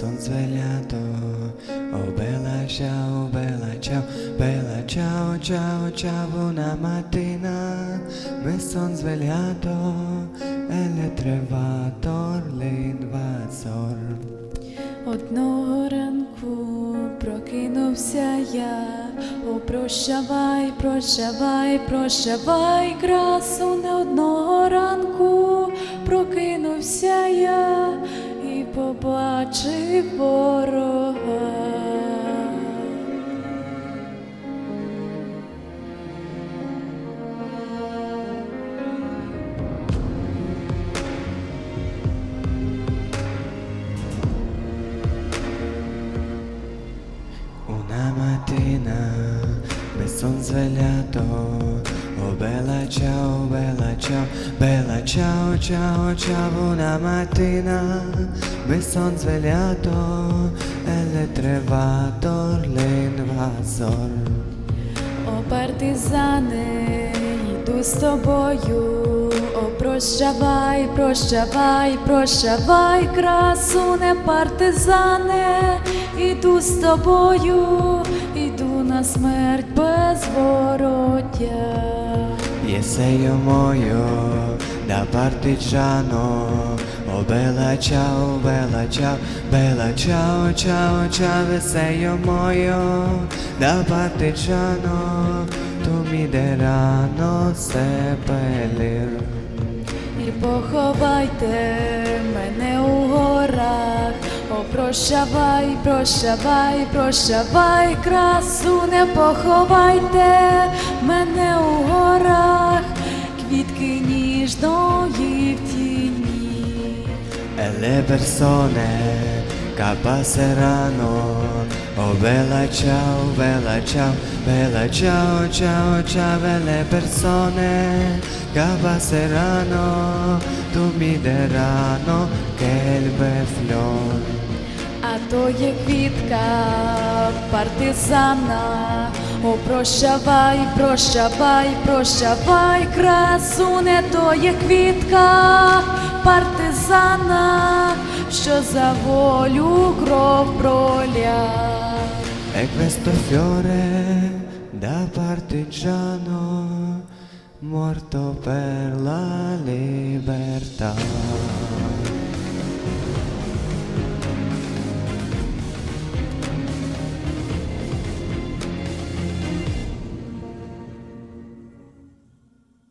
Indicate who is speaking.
Speaker 1: сонце лято, о бела чао, бела чао, бела чао, чао, чао, на матина, ми сон svegliato e le trevator le invasor.
Speaker 2: Одного ранку прокинувся я, о прощавай, прощавай, прощавай, красу не одного ранку прокинувся я побачив ворога.
Speaker 1: Una mattina son svegliato, oh bella ciao, bella ciao, bella ciao, ciao, ciao, una mattina son svegliato e l'è trovato l'invasor.
Speaker 2: О, партизани, йду з тобою, о, прощавай, прощавай, прощавай, красуне партизане, іду з тобою, іду на смерть без воротя.
Speaker 1: E se io muoio da partigiano, oh bella ciao, bella ciao, bella ciao, ciao, ciao, e se io muoio da partigiano, tu mi daranno seppellir.
Speaker 2: І поховайте мене у горах, о, прощавай, прощавай, прощавай, красу, не поховайте мене
Speaker 1: le persone che passeranno, oh bella ciao, bella ciao, bella ciao, ciao, ciao, e le persone che tu mi daranno che il beflon.
Speaker 2: А то є квітка партизана. О, прощавай, прощавай, прощавай, красу, не то є квітка партизана, що за волю кров проля.
Speaker 1: E questo fiore da partigiano, morto per la libertà.